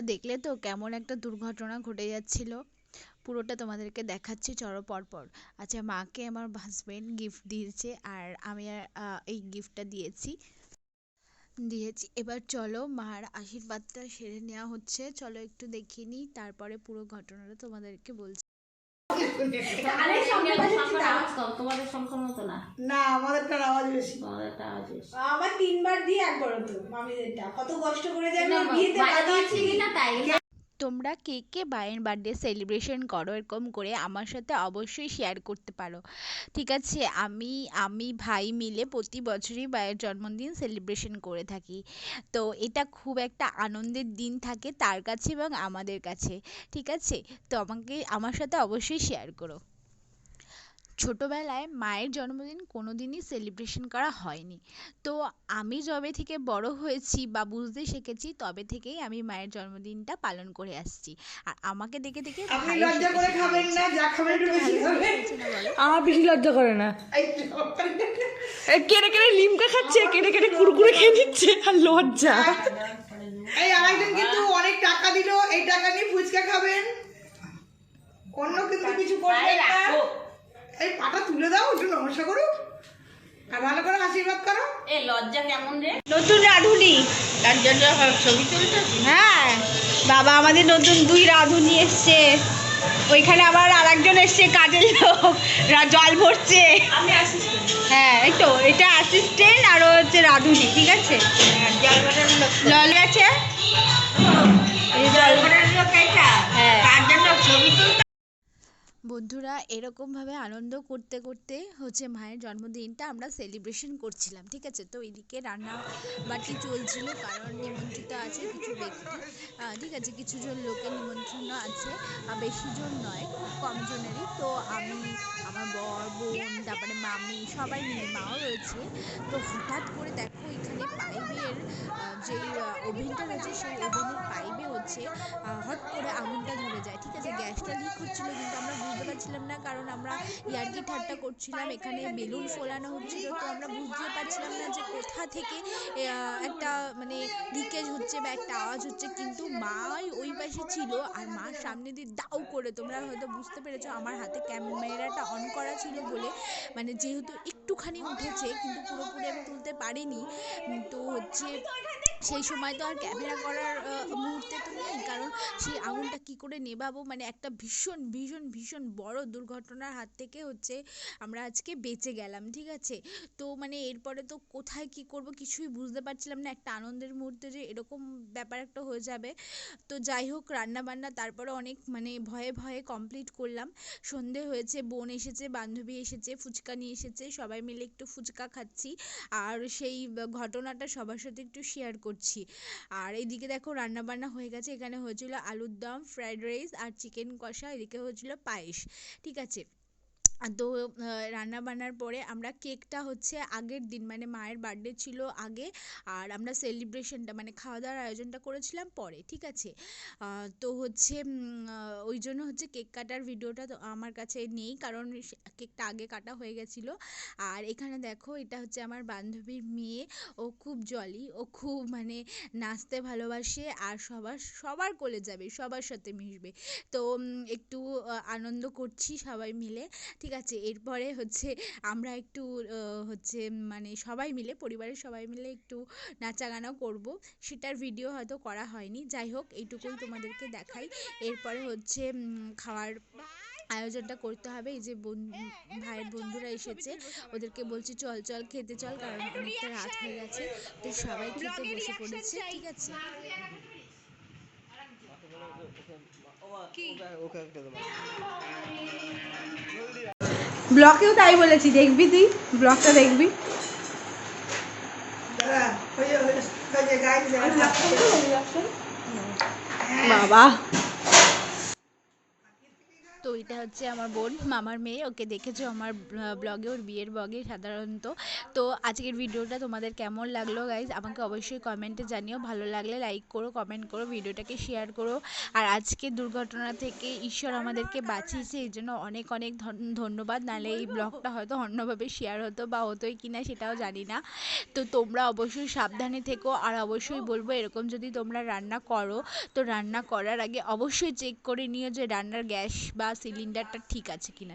বন্ধুরা দেখলে তো কেমন একটা দুর্ঘটনা ঘটে যাচ্ছিল। পুরোটা তোমাদেরকে দেখাচ্ছি চলো পরপর। আচ্ছা মাকে আমার হাজবেন্ড গিফট দিয়েছে আর আমি আর, এই গিফটটা দিয়েছি। দিয়েছি। এবার চলো মার আশীর্বাদটা সেরে নেওয়া হচ্ছে। চলো একটু দেখিয়ে নিই তারপরে পুরো ঘটনাটা তোমাদেরকে বলছি আওয়াজ কম তোমাদের সংখ্যার মতো না না আওয়াজ বেশি। তোমাদেরটা আওয়াজ বেশি। আমার তিনবার দিয়ে একবার হতো মামিদেরটা কত কষ্ট করে না, আমি বিয়েতে কিনা তাই তোমরা কে কে বায়ের বার্থডে সেলিব্রেশন করো এরকম করে আমার সাথে অবশ্যই শেয়ার করতে পারো। ঠিক আছে আমি আমি ভাই মিলে প্রতি বছরই বায়ের জন্মদিন সেলিব্রেশন করে থাকি। তো এটা খুব একটা আনন্দের দিন থাকে তার কাছে এবং আমাদের কাছে। ঠিক আছে তো আমাকে আমার সাথে অবশ্যই শেয়ার করো। ছোটোবেলায় মায়ের জন্মদিন কোনো দিনই সেলিব্রেশন করা হয়নি। তো আমি যবে থেকে বড় হয়েছি বা বুঝতে শিখেছি তবে থেকেই আমি মায়ের জন্মদিনটা পালন করে আসছি। আর আমাকে দেখে দেখে আপনি লজ্জা করে খাবেন না যা খাবেন একটু বেশি খাবেন। আমার বেশি লজ্জা করে না। এই কেড়ে কেড়ে লিমকা খাচ্ছে কেড়ে কেড়ে কুরকুরে খেয়ে দিচ্ছে আর লজ্জা। এই আরেকজন কিন্তু অনেক টাকা দিল এই টাকা নিয়ে ফুচকা খাবেন। অন্য কিন্তু কিছু করবেন না। এই পাটা তুলে দাও একটু নমস্কার করো। আর ভালো করে আশীর্বাদ করো। এ লজ্জা কেমন রে? নতুন রাঁধুনি। ছবি তুলতে হ্যাঁ বাবা আমাদের নতুন দুই রাঁধুনি এসছে। ওইখানে আবার আর একজন এসছে কাজের লোক। জল ভরছে। হ্যাঁ এই তো এটা অ্যাসিস্ট্যান্ট আর ও হচ্ছে রাঁধুনি ঠিক আছে? জল গেছে বন্ধুরা এরকমভাবে আনন্দ করতে করতে হচ্ছে মায়ের জন্মদিনটা আমরা সেলিব্রেশন করছিলাম, ঠিক আছে? তো এদিকে রান্না বাটি চলছিল, কারণ নিমন্ত্রিত আছে কিছু ব্যক্তি। ঠিক আছে কিছু জন লোকের নিমন্ত্রণ আছে বেশি জন নয়, খুব কম জনেরই তো আমি, আমার বর, বোন, তারপরে মামি, সবাই মিলে, মাও রয়েছে। তো হঠাৎ করে দেখো, এখানে পাইপের যে ওভেনটা রয়েছে, সেই ওভেনের পাইপে হচ্ছে হট করে আগুনটা ধরে যায়। ঠিক আছে, গ্যাসটা লিক হচ্ছিল কিন্তু আমরা বুঝতে পারছিলাম না কারণ আমরা ইয়ার্কি ঠাট্টা করছিলাম, এখানে বেলুন ফোলানো হচ্ছিল। তো আমরা বুঝতে পারছিলাম না যে কোথা থেকে একটা মানে লিকেজ হচ্ছে বা একটা আওয়াজ হচ্ছে। কিন্তু মাই ওই পাশে ছিল আর মার সামনে দিয়ে দাউ করে, তোমরা হয়তো বুঝতে পেরেছ আমার হাতে ক্যামেরাটা অন করা ছিল বলে। মানে যেহেতু একটুখানি উঠেছে, কিন্তু পুরোপুরি আমি তুলতে পারিনি। তো হচ্ছে সেই সময় তো আর ক্যামেরা করার মুহূর্তে তো নেই। কারণ সেই আগুনটা কি করে নেভাবো? মানে একটা ভীষণ ভীষণ ভীষণ বড় দুর্ঘটনার হাত থেকে হচ্ছে আমরা আজকে বেঁচে গেলাম, ঠিক আছে? তো মানে এরপরে তো কোথায় কি করব কিছুই বুঝতে পারছিলাম না। একটা আনন্দের মুহূর্তে যে এরকম ব্যাপার একটা হয়ে যাবে। তো যাই হোক রান্না বান্না তারপরে অনেক মানে ভয়ে ভয়ে কমপ্লিট করলাম। সন্ধে হয়েছে, বোন এসেছে, বান্ধবী এসেছে, ফুচকা নিয়ে এসেছে। সবাই মিলে একটু ফুচকা খাচ্ছি। আর সেই ঘটনাটা সবার সাথে একটু শেয়ার করছি আর এদিকে দেখো রান্না বান্না হয়ে গেছে। এখানে হয়েছিল আলুর দম, ফ্রাইড রাইস আর চিকেন কষা। এদিকে হয়েছিল পায়েস। ঠিক আছে? তো রান্না বান্নার পরে আমরা কেকটা হচ্ছে আগের দিন মানে মায়ের বার্থডে ছিল আগে, আর আমরা সেলিব্রেশনটা মানে খাওয়া দাওয়ার আয়োজনটা করেছিলাম পরে, ঠিক আছে? তো হচ্ছে ওই জন্য হচ্ছে কেক কাটার ভিডিওটা তো আমার কাছে নেই, কারণ কেকটা আগে কাটা হয়ে গেছিল। আর এখানে দেখো, এটা হচ্ছে আমার বান্ধবীর মেয়ে, ও খুব জলি ও খুব মানে নাচতে ভালোবাসে, আর সবার সবার কোলে যাবে, সবার সাথে মিশবে। তো একটু আনন্দ করছি সবাই মিলে, ঠিক আছে এরপরে হচ্ছে আমরা একটু হচ্ছে মানে সবাই মিলে পরিবারের সবাই মিলে একটু নাচা গানা করব সেটার ভিডিও হয়তো করা হয়নি যাই হোক এইটুকুই তোমাদেরকে দেখাই এরপরে হচ্ছে খাওয়ার আয়োজনটা করতে হবে এই যে ভাইয়ের বন্ধুরা এসেছে ওদেরকে বলছি চল চল খেতে চল কারণ অনেকটা রাত হয়ে গেছে তো সবাই খেতে বসে পড়েছে ঠিক আছে ব্লকেও তাই বলেছি দেখবি তুই? ব্লকটা দেখবি। বাবা। এটা হচ্ছে আমার বোন, মামার মেয়ে। ওকে দেখেছ আমার ব্লগে ওর বিয়ের ব্লগে সাধারণত। তো আজকের ভিডিওটা তোমাদের কেমন লাগল গাইজ আমাকে অবশ্যই কমেন্টে জানিও। ভালো লাগলে লাইক করো কমেন্ট করো, ভিডিওটাকে শেয়ার করো। আর আজকে দুর্ঘটনা থেকে ঈশ্বর আমাদেরকে বাঁচিয়েছে, এই জন্য অনেক অনেক ধন- ধন্যবাদ। নাহলে এই ব্লগটা হয়তো অন্যভাবে শেয়ার হতো বা হতোই কি না সেটাও জানি না। তো তোমরা অবশ্যই সাবধানে থেকো। আর অবশ্যই বলব, এরকম যদি তোমরা রান্না করো, তো রান্না করার আগে অবশ্যই চেক করে নিও যে রান্নার গ্যাস বা সিলিন্ডারটা ঠিক আছে কিনা।